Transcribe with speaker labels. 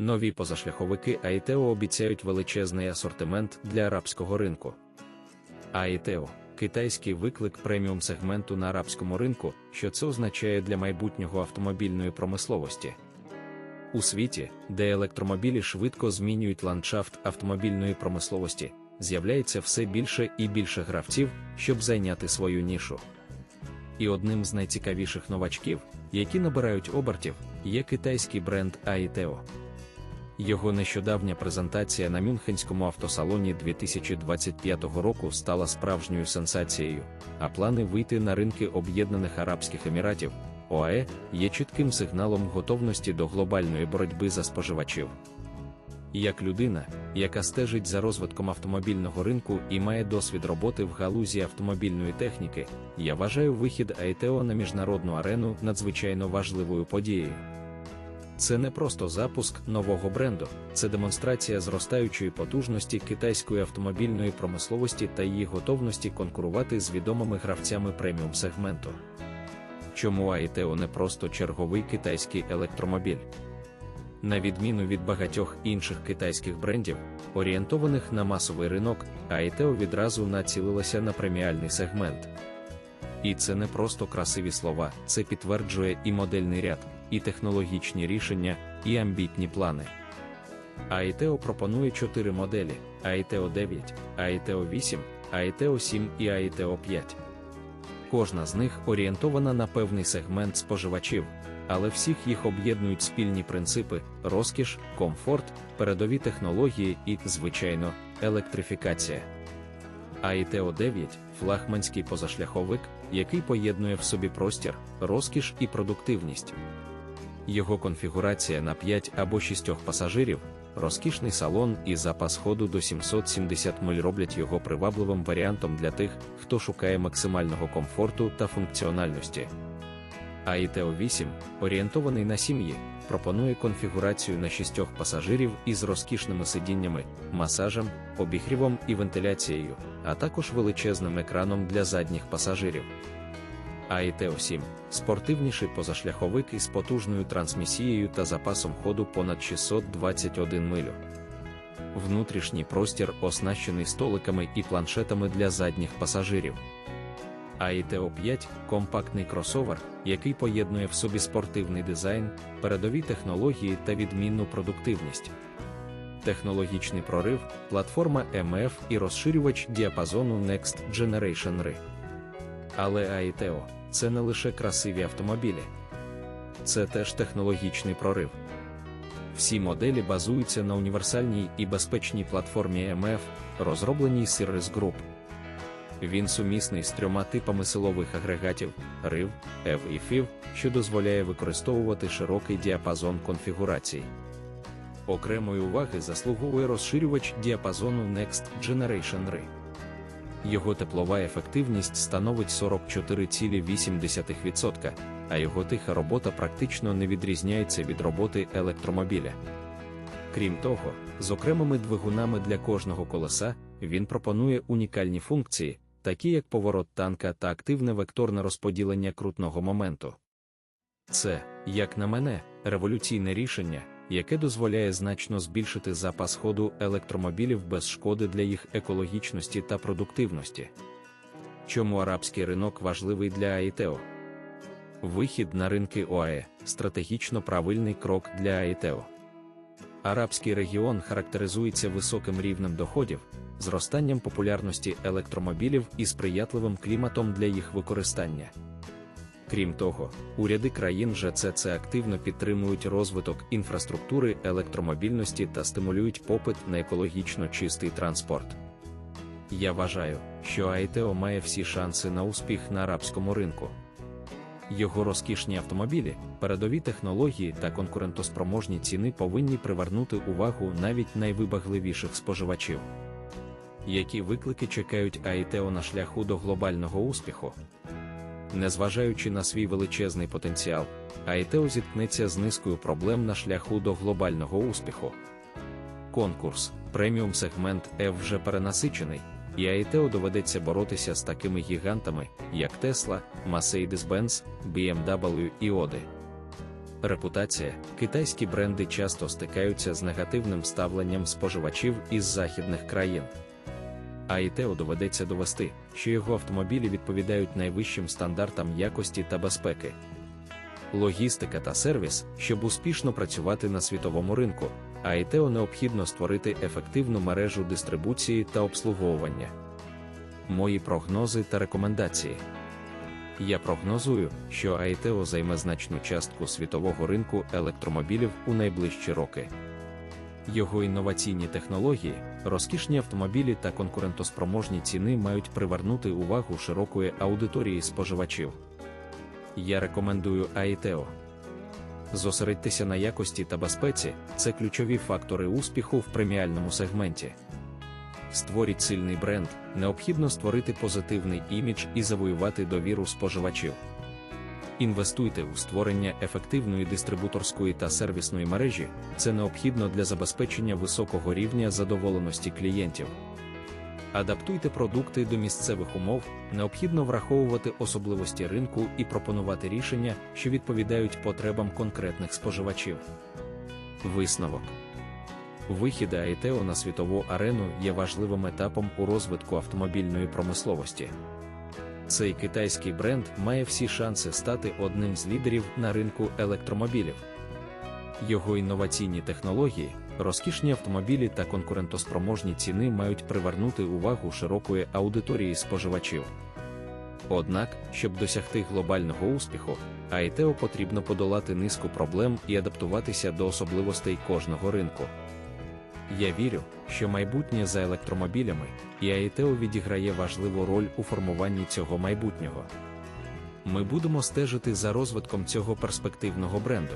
Speaker 1: Нові позашляховики AITEO обіцяють величезний асортимент для арабського ринку. AITEO – китайський виклик преміум сегменту на арабському ринку, що це означає для майбутнього автомобільної промисловості. У світі, де електромобілі швидко змінюють ландшафт автомобільної промисловості, з'являється все більше і більше гравців, щоб зайняти свою нішу. І одним з найцікавіших новачків, які набирають обертів, є китайський бренд AITEO. Його нещодавня презентація на Мюнхенському автосалоні 2025 року стала справжньою сенсацією, а плани вийти на ринки Об'єднаних Арабських Еміратів ОАЕ є чітким сигналом готовності до глобальної боротьби за споживачів. Як людина, яка стежить за розвитком автомобільного ринку і має досвід роботи в галузі автомобільної техніки, я вважаю вихід АЕТО на міжнародну арену надзвичайно важливою подією. Це не просто запуск нового бренду, це демонстрація зростаючої потужності китайської автомобільної промисловості та її готовності конкурувати з відомими гравцями преміум сегменту. Чому АІТЕО не просто черговий китайський електромобіль? На відміну від багатьох інших китайських брендів, орієнтованих на масовий ринок, АІТЕО відразу націлилася на преміальний сегмент. І це не просто красиві слова, це підтверджує і модельний ряд, і технологічні рішення, і амбітні плани. AITEO пропонує чотири моделі: AITEO 9, AITEO 8, AITEO 7 і AITEO 5. Кожна з них орієнтована на певний сегмент споживачів, але всіх їх об'єднують спільні принципи: розкіш, комфорт, передові технології і, звичайно, електрифікація. AITEO 9 флагманський позашляховик, який поєднує в собі простір, розкіш і продуктивність. Його конфігурація на 5 або 6 пасажирів, розкішний салон і запас ходу до 770 миль роблять його привабливим варіантом для тих, хто шукає максимального комфорту та функціональності. AITEO 8, орієнтований на сім'ї, пропонує конфігурацію на 6 пасажирів із розкішними сидіннями, масажем, обігрівом і вентиляцією, а також величезним екраном для задніх пасажирів. AITEO 7 спортивніший позашляховик із потужною трансмісією та запасом ходу понад 621 милю. Внутрішній простір оснащений столиками і планшетами для задніх пасажирів. AITEO 5 компактний кросовер, який поєднує в собі спортивний дизайн, передові технології та відмінну продуктивність. Технологічний прорив, платформа MF і розширювач діапазону Next Generation RI. Але AITEO – це не лише красиві автомобілі, це теж технологічний прорив. Всі моделі базуються на універсальній і безпечній платформі MF, розробленій Cirrus Group. Він сумісний з трьома типами силових агрегатів RIV, EV і FIV, що дозволяє використовувати широкий діапазон конфігурацій. Окремої уваги заслуговує розширювач діапазону Next Generation RI. Його теплова ефективність становить 44,8%, а його тиха робота практично не відрізняється від роботи електромобіля. Крім того, з окремими двигунами для кожного колеса він пропонує унікальні функції, такі як поворот танка та активне векторне розподілення крутного моменту. Це, як на мене, революційне рішення, яке дозволяє значно збільшити запас ходу електромобілів без шкоди для їх екологічності та продуктивності. Чому арабський ринок важливий для АІТЕО? Вихід на ринки ОАЕ стратегічно правильний крок для АІТЕО. Арабський регіон характеризується високим рівнем доходів, зростанням популярності електромобілів і сприятливим кліматом для їх використання. Крім того, уряди країн ЖЦЦ активно підтримують розвиток інфраструктури електромобільності та стимулюють попит на екологічно чистий транспорт. Я вважаю, що АІТЕО має всі шанси на успіх на арабському ринку. Його розкішні автомобілі, передові технології та конкурентоспроможні ціни повинні привернути увагу навіть найвибагливіших споживачів. Які виклики чекають АІТЕО на шляху до глобального успіху? Незважаючи на свій величезний потенціал, АІТЕО зіткнеться з низкою проблем на шляху до глобального успіху. Конкурс, преміум сегмент F вже перенасичений, і АІТЕО доведеться боротися з такими гігантами, як Tesla, Mercedes-Benz, BMW і Оди. Репутація китайські бренди часто стикаються з негативним ставленням споживачів із західних країн. АІТЕО доведеться довести, що його автомобілі відповідають найвищим стандартам якості та безпеки. Логістика та сервіс, щоб успішно працювати на світовому ринку, АІТЕО необхідно створити ефективну мережу дистрибуції та обслуговування. Мої прогнози та рекомендації. Я прогнозую, що АІТЕО займе значну частку світового ринку електромобілів у найближчі роки. Його інноваційні технології, розкішні автомобілі та конкурентоспроможні ціни мають привернути увагу широкої аудиторії споживачів. Я рекомендую АІТЕО. Зосередьтеся на якості та безпеці це ключові фактори успіху в преміальному сегменті. Створіть сильний бренд, необхідно створити позитивний імідж і завоювати довіру споживачів. Інвестуйте у створення ефективної дистрибуторської та сервісної мережі, це необхідно для забезпечення високого рівня задоволеності клієнтів. Адаптуйте продукти до місцевих умов, необхідно враховувати особливості ринку і пропонувати рішення, що відповідають потребам конкретних споживачів. Висновок Вихід АІТЕО на світову арену є важливим етапом у розвитку автомобільної промисловості. Цей китайський бренд має всі шанси стати одним з лідерів на ринку електромобілів. Його інноваційні технології, розкішні автомобілі та конкурентоспроможні ціни мають привернути увагу широкої аудиторії споживачів. Однак, щоб досягти глобального успіху, АІТЕО потрібно подолати низку проблем і адаптуватися до особливостей кожного ринку. Я вірю, що майбутнє за електромобілями, і АІТЕО відіграє важливу роль у формуванні цього майбутнього. Ми будемо стежити за розвитком цього перспективного бренду.